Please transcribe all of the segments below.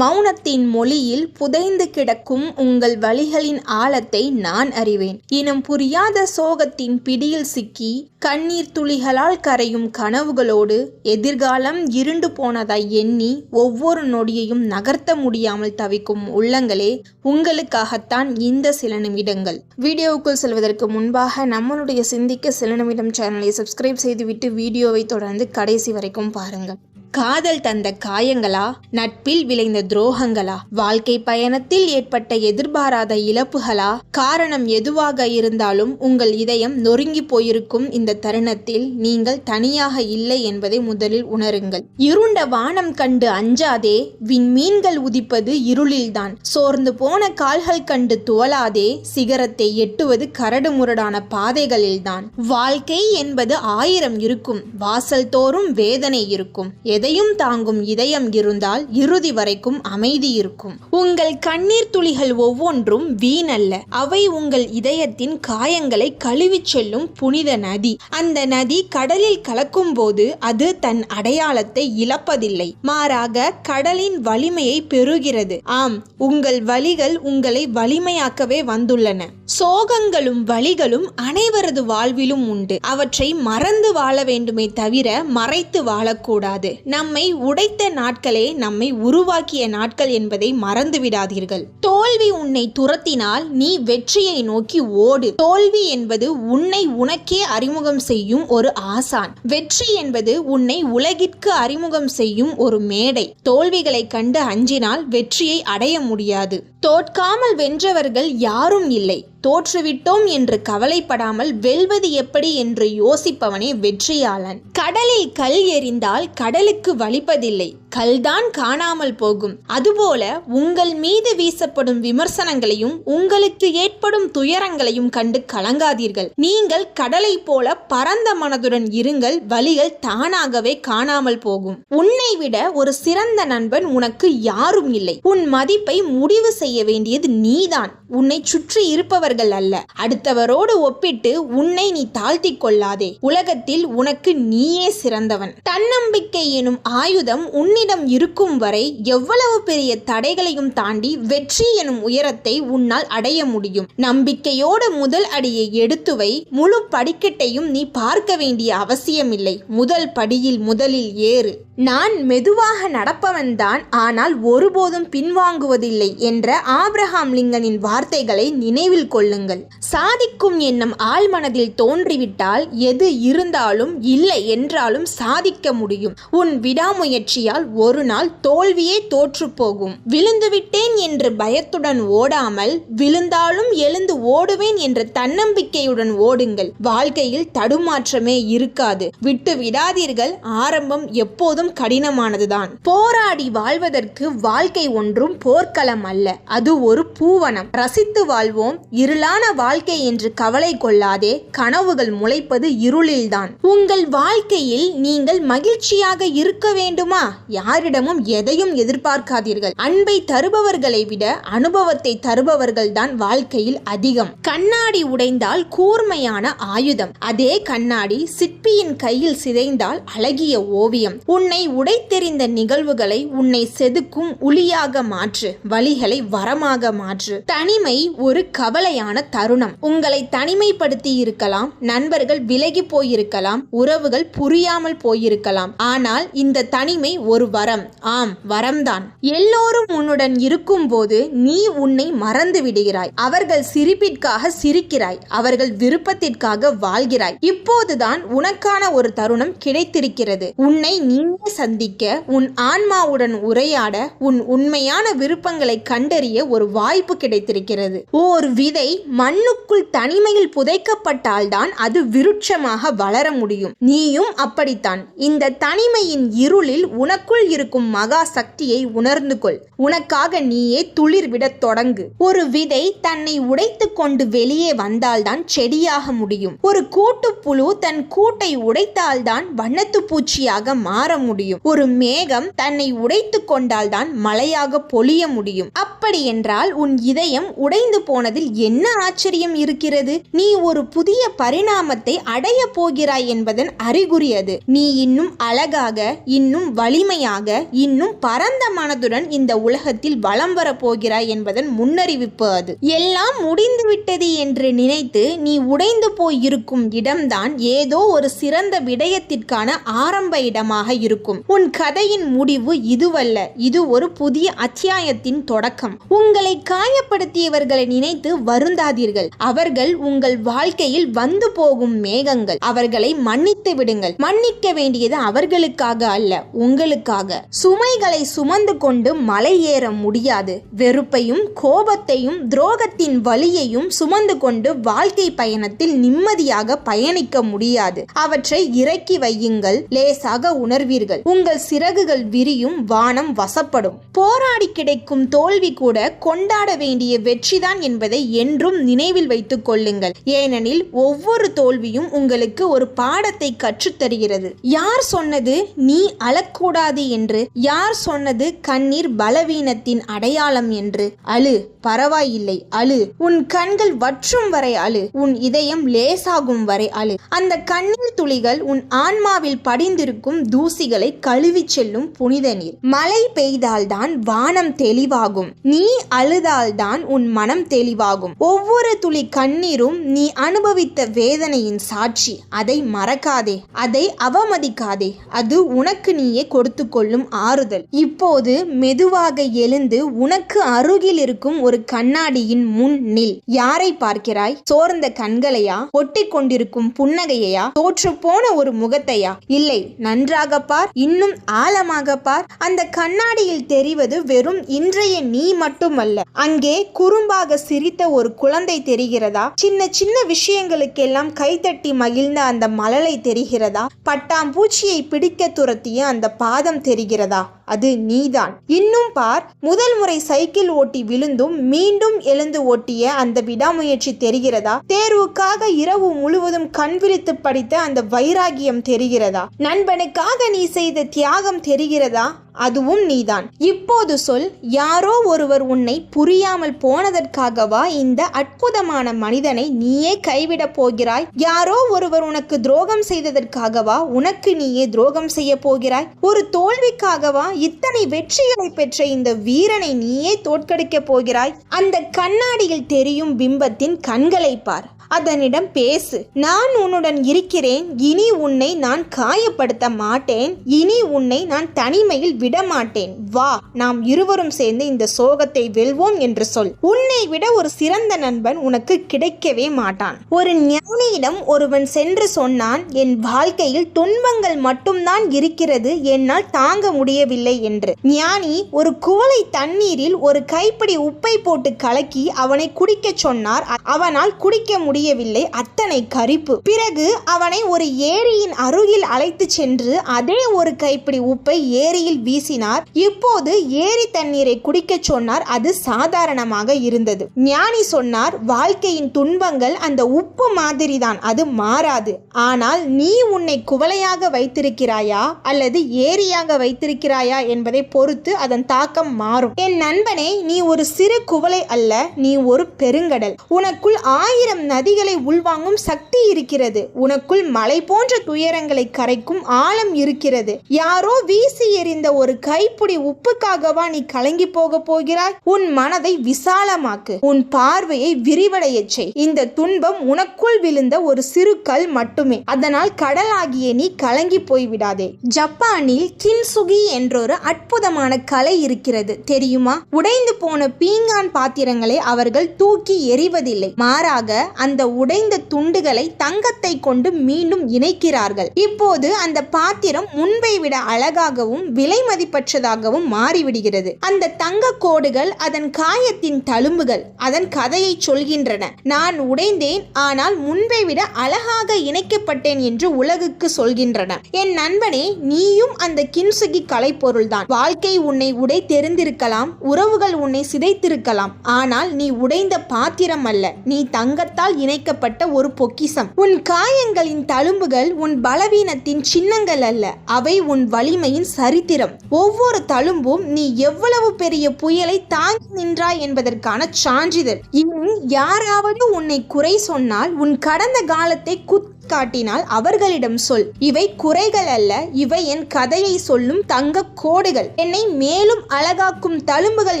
மௌனத்தின் மொழியில் புதைந்து கிடக்கும் உங்கள் வழிகளின் ஆழத்தை நான் அறிவேன். இனம் புரியாத சோகத்தின் பிடியில் சிக்கி கண்ணீர் துளிகளால் கரையும் கனவுகளோடு எதிர்காலம் இருண்டு போனதாய் எண்ணி ஒவ்வொரு நொடியையும் நகர்த்த முடியாமல் தவிக்கும் உள்ளங்களே உங்களுக்காகத்தான் இந்த சில நிமிடங்கள். வீடியோவுக்குள் செல்வதற்கு முன்பாக நம்மளுடைய சிந்திக்க சில நிமிடம் சேனலை சப்ஸ்கிரைப் செய்துவிட்டு வீடியோவை தொடர்ந்து கடைசி வரைக்கும் பாருங்கள். காதல் தந்த காயங்களா? நட்பில் விளைந்த துரோகங்களா? வாழ்க்கை பயணத்தில் ஏற்பட்ட எதிர்பாராத இழப்புகளா? காரணம் எதுவாக இருந்தாலும் உங்கள் இதயம் நொறுங்கி போயிருக்கும் இந்த தருணத்தில் நீங்கள் தனியாக இல்லை என்பதை முதலில் உணருங்கள். இருண்ட வானம் கண்டு அஞ்சாதே விண்மீன்கள் உதிப்பது இருளில்தான். சோர்ந்து போன கால்கள் கண்டு துவலாதே சிகரத்தை எட்டுவது கரடுமுரடான பாதைகளில்தான். வாழ்க்கை என்பது ஆயிரம் இருக்கும் வாசல் தோறும் வேதனை இருக்கும். எதையும் தாங்கும் இதயம் இருந்தால் இறுதி வரைக்கும் அமைதி இருக்கும். உங்கள் கண்ணீர் துளிகள் ஒவ்வொன்றும் வீணல்ல. அவை உங்கள் இதயத்தின் காயங்களை கழுவிச் செல்லும் புனித நதி. அந்த நதி கடலில் கலக்கும் போது அது தன் அடையாளத்தை இழப்பதில்லை. மாறாக கடலின் வலிமையை பெறுகிறது. ஆம் உங்கள் வழிகள் உங்களை வலிமையாக்கவே வந்துள்ளன. சோகங்களும் வழிகளும் அனைவரது வாழ்விலும் உண்டு. அவற்றை மறந்து வாழ வேண்டுமே தவிர மறைத்து வாழக்கூடாது. நம்மை உடைத்த நாட்களே நம்மை உருவாக்கிய நாட்கள் என்பதை மறந்து விடாதீர்கள் தோல்வி உன்னை துரத்தினால் நீ வெற்றியை நோக்கி ஓடு. தோல்வி என்பது உன்னை உனக்கே அறிமுகம் செய்யும் ஒரு ஆசான். வெற்றி என்பது உன்னை உலகிற்கு அறிமுகம் செய்யும் ஒரு மேடை. தோல்விகளை கண்டு அஞ்சினால் வெற்றியை அடைய முடியாது. தோற்காமல் வென்றவர்கள் யாரும் இல்லை. தோற்றுவிட்டோம் என்று கவலைப்படாமல் வெல்வது எப்படி என்று யோசிப்பவனே வெற்றியாளன். கடலில் கல் எறிந்தால் கடலுக்கு வலிப்பதில்லை கல்தான் காணாமல் போகும். அதுபோல உங்கள் மீது வீசப்படும் விமர்சனங்களையும் உங்களுக்கு ஏற்படும் துயரங்களையும் கண்டு கலங்காதீர்கள். நீங்கள் கடலை போல பரந்த மனதுடன் இருங்கள் வழிகள் தானாகவே காணாமல் போகும். உன்னை விட ஒரு சிறந்த நண்பன் உனக்கு யாரும் இல்லை. உன் மதிப்பை முடிவு செய்ய வேண்டியது நீதான். உன்னை சுற்றி இருப்பவர்கள் அல்ல. அடுத்தவரோடு ஒப்பிட்டு உன்னை நீ தாழ்த்திக் கொள்ளாதே. உலகத்தில் உனக்கு நீயே சிறந்தவன். தன்னம்பிக்கை எனும் ஆயுதம் உன்னிடம் இருக்கும் வரை எவ்வளவு பெரிய தடைகளையும் தாண்டி வெற்றி எனும் உயரத்தை உன்னால் அடைய முடியும். நம்பிக்கையோடு முதல் அடியை எடுத்து வை முழு படிக்கட்டையும் நீ பார்க்க வேண்டிய அவசியமில்லை. முதல் படியில் முதலில் ஏறு. நான் மெதுவாக நடப்பவன்தான் ஆனால் ஒருபோதும் பின்வாங்குவதில்லை என்ற ஆப்ரஹாம் லிங்கனின் வார்த்தைகளை நினைவில் கொள்ளுங்கள். சாதிக்கும் எண்ணம் ஆழ்மனதில் தோன்றிவிட்டால் எது இருந்தாலும் இல்லை என்றாலும் சாதிக்க முடியும். உன் விடாமுயற்சியால் ஒரு நாள் தோல்வியே தோற்று போகும். விழுந்துவிட்டேன் என்று பயத்துடன் ஓடாமல் விழுந்தாலும் எழுந்து ஓடுவேன் என்ற தன்னம்பிக்கையுடன் ஓடுங்கள். வாழ்க்கையில் தடுமாற்றமே இருக்காது. விட்டு விடாதீர்கள். ஆரம்பம் எப்போதும் கடினமானதுதான். போராடி வாழ்வதற்கு வாழ்க்கை ஒன்றும் போர்க்களம் அல்ல. அது ஒரு பூவனம். ரசித்து வாழ்வோம். இருளான வாழ்க்கை என்று கவலை கொள்ளாதே. கனவுகள் முளைப்பது இருளில்தான். உங்கள் வாழ்க்கையில் நீங்கள் மகிழ்ச்சியாக இருக்க வேண்டுமா? யாரிடமும் எதையும் எதிர்பார்க்காதீர்கள். அன்பை தருபவர்களை விட அனுபவத்தை தருபவர்கள் தான் வாழ்க்கையில் அதிகம். கண்ணாடி உடைந்தால் கூர்மையான ஆயுதம். அதே கண்ணாடி சிற்பியின் கையில் சிதைந்தால் அழகிய ஓவியம். உன்னை உடைத்தெறிந்த நிகழ்வுகளை உன்னை செதுக்கும் உளியாக மாற்று. வழிகளை வரமாக மாற்று. தனிமை ஒரு கவலையான தருணம். உங்களை தனிமைப்படுத்தி இருக்கலாம். நண்பர்கள் விலகி போயிருக்கலாம். உறவுகள் புரியாமல் போயிருக்கலாம். ஆனால் இந்த தனிமை ஒரு வரம். ஆம் வரம்தான். எல்லோரும் உன்னுடன் இருக்கும்போது நீ உன்னை மறந்து விடுகிறாய் அவர்கள் சிரிப்பிற்காக சிரிக்கிறாய். அவர்கள் விருப்பத்திற்காக வாழ்கிறாய். இப்போதுதான் உனக்கான ஒரு தருணம் கிடைத்திருக்கிறது. உன்னை நீயே சந்திக்க உன் ஆன்மாவுடன் உரையாட உன் உண்மையான விருப்பங்களை கண்டறிய ஒரு வாய்ப்பு கிடைத்திருக்கிறது. ஓர் விதை மண்ணுக்குள் தனிமையில் புதைக்கப்பட்டால்தான் அது விருட்சமாக வளர முடியும். நீயும் அப்படித்தான். இந்த தனிமையின் இருளில் உனக்கு உனக்குள் இருக்கும் மகா சக்தியை உணர்ந்து கொள். உனக்காக நீயே துளிர் விடத் தொடங்கு. ஒரு விதை தன்னை உடைத்து கொண்டு வெளியே வந்தால்தான் செடியாக முடியும். ஒரு கூட்டுப்புழு தன் கூட்டை உடைத்தால்தான் வண்ணத்து பூச்சியாக மாற முடியும். ஒரு மேகம் தன்னை உடைத்து கொண்டால்தான் மழையாக பொழிய முடியும். அப்படி என்றால் உன் இதயம் உடைந்து போனதில் என்ன ஆச்சரியம் இருக்கிறது? நீ ஒரு புதிய பரிணாமத்தை அடைய போகிறாய் என்பதன் அறிகுறி அது. நீ இன்னும் அழகாக இன்னும் வலிமையாக முழுமையாக இன்னும் பரந்த மனதுடன் இந்த உலகத்தில் வலம் வரப்போகிறாய் என்பதன் முன்னறிவிப்பு அது. எல்லாம் முடிந்துவிட்டது என்று நினைத்து நீ உடைந்து போய் இருக்கும் இடம்தான் ஏதோ ஒரு சிறந்த விடயத்திற்கான ஆரம்ப இடமாக இருக்கும். உன் கதையின் முடிவு இதுவல்ல. இது ஒரு புதிய அத்தியாயத்தின் தொடக்கம். உங்களை காயப்படுத்தியவர்களை நினைத்து வருந்தாதீர்கள். அவர்கள் உங்கள் வாழ்க்கையில் வந்து போகும் மேகங்கள். அவர்களை மன்னித்து விடுங்கள். மன்னிக்க வேண்டியது அவர்களுக்காக அல்ல உங்களுக்காக. சுமைகளை சுமந்து கொண்டு மலை ஏற முடியாது. வெறுப்பையும் கோபத்தையும் துரோகத்தின் வலியையும் சுமந்து கொண்டு வாழ்க்கை பயணத்தில் நிம்மதியாக பயணிக்க முடியாது. அவற்றை இறக்கி வையுங்கள் லேசாக உணர்வீர்கள். உங்கள் சிறகுகள் விரியும் வானம் வசப்படும். போராடி கிடைக்கும் தோல்வி கூட கொண்டாட வேண்டிய வெற்றிதான் என்பதை என்றும் நினைவில் வைத்துக் கொள்ளுங்கள். ஏனெனில் ஒவ்வொரு தோல்வியும் உங்களுக்கு ஒரு பாடத்தை கற்றுத்தருகிறது. யார் சொன்னது? நீ அழக்கூடாது என்று யார் சொன்னது கண்ணீர் பலவீனத்தின் அடையாளம் என்று? அழு பரவாயில்லை அழு. உன் கண்கள் வற்றும் வரை அழு. உன் இதயம் லேசாகும் வரை அழு. அந்த கண்ணீர் துளிகள் உன் ஆன்மாவில் படிந்திருக்கும் தூசிகளை கழுவி செல்லும் புனித நீர். மழை பெய்தால்தான் வானம் தெளிவாகும். நீ அழுதால்தான் உன் மனம் தெளிவாகும். ஒவ்வொரு துளி கண்ணீரும் நீ அனுபவித்த வேதனையின் சாட்சி. அதை மறக்காதே. அதை அவமதிக்காதே. அது உனக்கு நீயே கொடுத்து கொள்ளும் ஆறுதல். இப்போது மெதுவாக எழுந்து உனக்கு அருகில் இருக்கும் ஒரு கண்ணாடியின் முன் நில். யாரை பார்க்கிறாய்? சோர்ந்த கண்களையா? ஒட்டி கொண்டிருக்கும் புன்னகையா தோற்று போன ஒரு முகத்தையா? இல்லை நன்றாக பார் இன்னும் ஆழமாக பார். அந்த கண்ணாடியில் தெரிவது வெறும் இன்றைய நீ மட்டுமல்ல. அங்கே குறும்பாக சிரித்த ஒரு குழந்தை தெரிகிறதா? சின்ன சின்ன விஷயங்களுக்கெல்லாம் கைத்தட்டி மகிழ்ந்த அந்த மலலை தெரிகிறதா? பட்டாம்பூச்சியை பிடிக்க துரத்திய அந்த பாதம் தெரிகிறதா? அது நீதான். இன்னும் பார் முதல் முறை சைக்கிள் ஓட்டி விழுந்தும் மீண்டும் எழுந்து ஓட்டிய அந்த விடாமுயற்சி தெரிகிறதா? தேர்வுக்காக இரவு முழுவதும் கண் விழித்து படித்த அந்த வைராகியம் தெரிகிறதா? நண்பனுக்காக நீ செய்த தியாகம் தெரிகிறதா? அதுவும் நீதான். இப்போது சொல் யாரோ ஒருவர் உன்னை புரியாமல் போனதற்காகவா இந்த அற்புதமான மனிதனை நீயே கைவிடப் போகிறாய்? யாரோ ஒருவர் உனக்கு துரோகம் செய்ததற்காகவா உனக்கு நீயே துரோகம் செய்ய போகிறாய்? ஒரு தோல்விக்காகவா இத்தனை வெற்றிகளை பெற்ற இந்த வீரனை நீயே தோற்கடிக்கப் போகிறாய். அந்த கண்ணாடியில் தெரியும் பிம்பத்தின் கண்களை பார். அதனிடம் பேசு. நான் உன்னுடன் இருக்கிறேன். இனி உன்னை நான் காயப்படுத்த மாட்டேன். இனி உன்னை நான் தனிமையில் விட மாட்டேன் வா நாம் இருவரும் சேர்ந்து இந்த சோகத்தை வெல்வோம் என்று சொல். உன்னை விட ஒரு சிறந்த நண்பன் உனக்கு கிடைக்கவே மாட்டான். ஒரு ஞானியிடம் ஒருவன் சென்று சொன்னான் என் வாழ்க்கையில் துன்பங்கள் மட்டும்தான் இருக்கிறது. என்னால் தாங்க முடியவில்லை என்று. ஞானி ஒரு குவளை தண்ணீரில் ஒரு கைப்பிடி உப்பை போட்டு கலக்கி அவனை குடிக்கச் சொன்னார். அவனால் குடிக்க முடியவில்லை. அத்தனை கரிப்பு. பிறகு அவனை ஒரு ஏரியின் அருகில் அழைத்து சென்று அதே ஒரு கைப்பிடி உப்பை ஏரியில் வீசினார். இப்போது ஏரி தண்ணீரை குடிக்கச் சொன்னார். அது சாதாரணமாக இருந்தது. ஞானி சொன்னார் வாழ்க்கையின் துன்பங்கள் அந்த உப்பு மாதிரிதான். அது மாறாது. ஆனால் நீ உன்னை குவளையாக வைத்திருக்கிறாயா? அல்லது ஏரியாக வைத்திருக்கிறாயா என்பதை பொறுத்து அதன் தாக்கம் மாறும். என் நண்பனே நீ ஒரு சிறு குவளை அல்ல நீ ஒரு பெருங்கடல். உனக்குள் ஆயிரம் நதிகளை உள்வாங்கும் சக்தி இருக்கிறது. உனக்குள் மலை போன்ற துயரங்களை கரைக்கும் ஆழம் இருக்கிறது. யாரோ வீசி எறிந்த ஒரு கைப்புடி உப்புக்காகவா நீ கலங்கி போக போகிறாய்? உன் மனதை விசாலமாக்கு. உன் பார்வையை விரிவடையச் செய். இந்த துன்பம் உனக்குள் விழுந்த ஒரு சிறு கல் மட்டுமே. அதனால் கடலாகிய நீ கலங்கி போய்விடாதே. ஜப்பானில் கின்சுகி என்றொரு அற்புதமான கலை இருக்கிறது. தெரியுமா? உடைந்து போன பீங்கான் பாத்திரங்களை அவர்கள் தூக்கி எறிவதில்லை. மாறாக அந்த உடைந்த துண்டுகளை தங்கத்தை கொண்டு மீண்டும் இணைக்கிறார்கள். இப்போது அந்த பாத்திரம் முன்பை விட அழகாகவும் விலை மதிப்பற்றதாகவும் மாறிவிடுகிறது. அந்த தங்க கோடுகள் அதன் காயத்தின் தழும்புகள் அதன் கதையை சொல்கின்றன. நான் உடைந்தேன் ஆனால் முன்பை விட அழகாக இணைக்கப்பட்டேன் என்று உலகுக்கு சொல்கின்றன. என் நண்பனே நீயும் அந்த கின்சுகி கலைப்பொருள்தான். வாழ்க்கை உன்னை உடை தெரிந்திருக்கலாம் உறவுகள் உன்னை சிதைத்திருக்கலாம். ஆனால் நீ உடைந்த பாத்திரம் அல்ல நீ தங்கத்தால் இணைக்கப்பட்ட ஒரு பொக்கிசம் உன் காயங்களின் தழும்புகள் உன் பலவீனத்தின் சின்னங்கள் அல்ல. அவை உன் வலிமையின் சரித்திரம். ஒவ்வொரு தழும்பும் நீ எவ்வளவு பெரிய புயலை தாங்கி நின்றாய் என்பதற்கான சான்றிதழ். இனி யாராவது உன்னை குறை சொன்னால் உன் கடந்த காலத்தை குத்தி காட்டினால் அவர்களிடம் சொல். இவை குறைகள் அல்ல இவை என் கதையை சொல்லும் தங்க கோடுகள். என்னை மேலும் அழகாக்கும் தழும்புகள்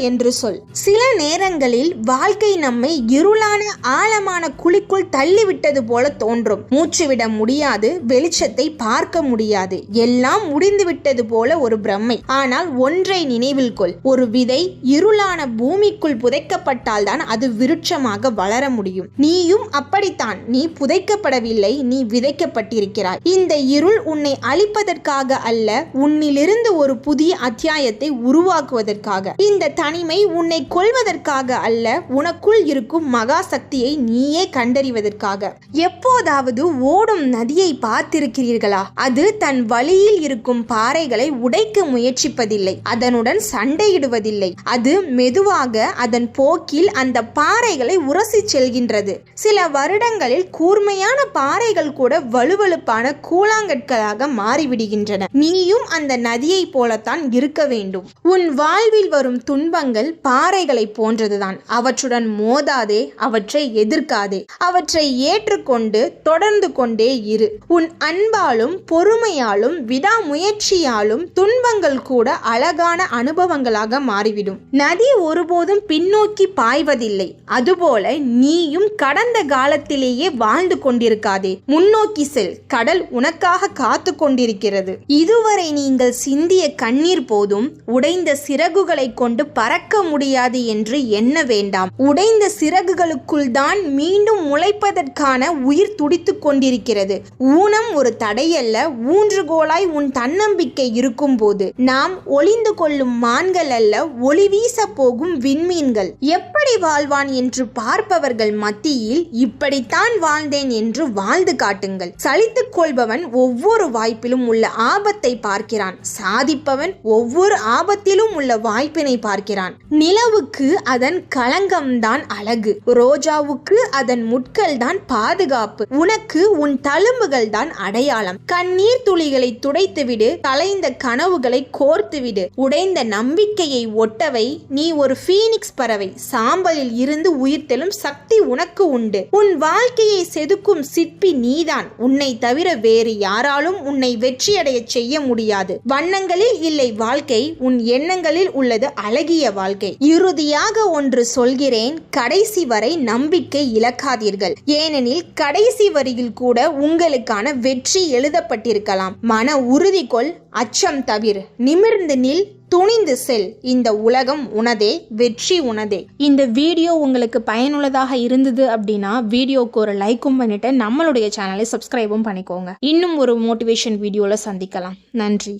என்று சொல். சில நேரங்களில் வாழ்க்கை நம்மை இருளான ஆழமான குழிக்குள் தள்ளிவிட்டது போல தோன்றும். மூச்சுவிட முடியாது வெளிச்சத்தை பார்க்க முடியாது. எல்லாம் முடிந்துவிட்டது போல ஒரு பிரம்மை. ஆனால் ஒன்றை நினைவில் கொள். ஒரு விதை இருளான பூமிக்குள் புதைக்கப்பட்டால்தான் அது விருட்சமாக வளர முடியும். நீயும் அப்படித்தான். நீ புதைக்கப்படவில்லை நீ விதைக்கப்பட்டிருக்கிறாய். இந்த இருள் உன்னை அழிப்பதற்காக அல்ல உன்னிலிருந்து ஒரு புதிய அத்தியாயத்தை உருவாக்குவதற்காக. இந்த தனிமை உன்னை கொள்வதற்காக அல்ல உனக்குள் இருக்கும் மகா சக்தியை நீயே கண்டறிவதற்காக. எப்போதாவது ஓடும் நதியை பார்த்திருக்கிறீர்களா? அது தன் வழியில் இருக்கும் பாறைகளை உடைக்க முயற்சிப்பதில்லை அதனுடன் சண்டையிடுவதில்லை. அது மெதுவாக அதன் போக்கில் அந்த பாறைகளை உரசி செல்கின்றது. சில வருடங்களில் கூர்மையான பாறைகள் கூட வலுவழுப்பான கூழாங்கற்களாக மாறிவிடுகின்றன. நீயும் அந்த நதியைப் போலத்தான் இருக்க வேண்டும். உன் வாழ்வில் வரும் துன்பங்கள் பாறைகளை போன்றதுதான். அவற்றுடன் மோதாதே அவற்றை எதிர்க்காதே. அவற்றை ஏற்றுக்கொண்டு தொடர்ந்து கொண்டே இரு. உன் அன்பாலும் பொறுமையாலும் விடாமுயற்சியாலும் துன்பங்கள் கூட அழகான அனுபவங்களாக மாறிவிடும். நதி ஒருபோதும் பின்னோக்கி பாய்வதில்லை. அதுபோல நீயும் கடந்த காலத்திலேயே வாழ்ந்து கொண்டிருக்காதே. முன்னோக்கி செல் கடல் உனக்காக காத்து கொண்டிருக்கிறது. இதுவரை நீங்கள் சிந்திய கண்ணீர் போதும் உடைந்த சிறகுகளை கொண்டு பறக்க முடியாது என்று எண்ண வேண்டாம். உடைந்த சிறகுகளுக்குள் தான் மீண்டும் முளைப்பதற்கான உயிர் துடித்துக் கொண்டிருக்கிறது. ஊனம் ஒரு தடையல்ல ஊன்றுகோலாய் உன் தன்னம்பிக்கை இருக்கும்போது. நாம் ஒளிந்து கொள்ளும் மான்கள் அல்ல ஒளி வீச போகும் விண்மீன்கள். எப்படி வாழ்வான் என்று பார்ப்பவர்கள் மத்தியில் இப்படித்தான் வாழ்ந்தேன் என்று வாழ்ந்து காட்டுங்கள். சலித்துக் கொள்பவன் ஒவ்வொரு வாய்ப்பிலும் உள்ள ஆபத்தை பார்க்கிறான். சாதிப்பவன் ஒவ்வொரு ஆபத்திலும் உள்ள வாய்ப்பினை பார்க்கிறான். நிலவுக்கு அதன் களங்கம்தான் அழகு. ரோஜாவுக்கு அதன் முட்கள் தான் பாதுகாப்பு. உனக்கு உன் தழும்புகள் தான் அடையாளம். கண்ணீர் துளிகளை துடைத்துவிடு கலைந்த கனவுகளை கோர்த்துவிடு. உடைந்த நம்பிக்கையை ஒட்டவை. நீ ஒரு ஃபீனிக்ஸ் பறவை. சாம்பலில் இருந்து உயிர்த்தெழும் சக்தி உனக்கு உண்டு. உன் வாழ்க்கையை செதுக்கும் சிற்பி நீ நீதான். உன்னை தவிர வேறு யாராலும் உன்னை வெற்றியடைய செய்ய முடியாது. வண்ணங்களில் இல்லை வாழ்க்கை உன் எண்ணங்களில் உள்ளது அழகிய வாழ்க்கை. இறுதியாக ஒன்று சொல்கிறேன் கடைசி வரை நம்பிக்கை இழக்காதீர்கள். ஏனெனில் கடைசி வரியில் கூட உங்களுக்கான வெற்றி எழுதப்பட்டிருக்கலாம். மன உறுதி கொள் அச்சம் தவிர. நிமிர்ந்து நில் துணிந்து செல். இந்த உலகம் உனதே வெற்றி உனதே. இந்த வீடியோ உங்களுக்கு பயனுள்ளதாக இருந்தது அப்படின்னா வீடியோக்கு ஒரு லைக்கும் பண்ணிட்டு நம்மளுடைய சேனலை சப்ஸ்கிரைபும் பண்ணிக்கோங்க. இன்னும் ஒரு மோட்டிவேஷன் வீடியோவில் சந்திக்கலாம். நன்றி.